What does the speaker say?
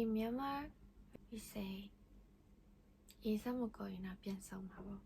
in Myanmar we say ရေစက်မကောရင်တော့ပြန်ဆုံးမှာပေါ့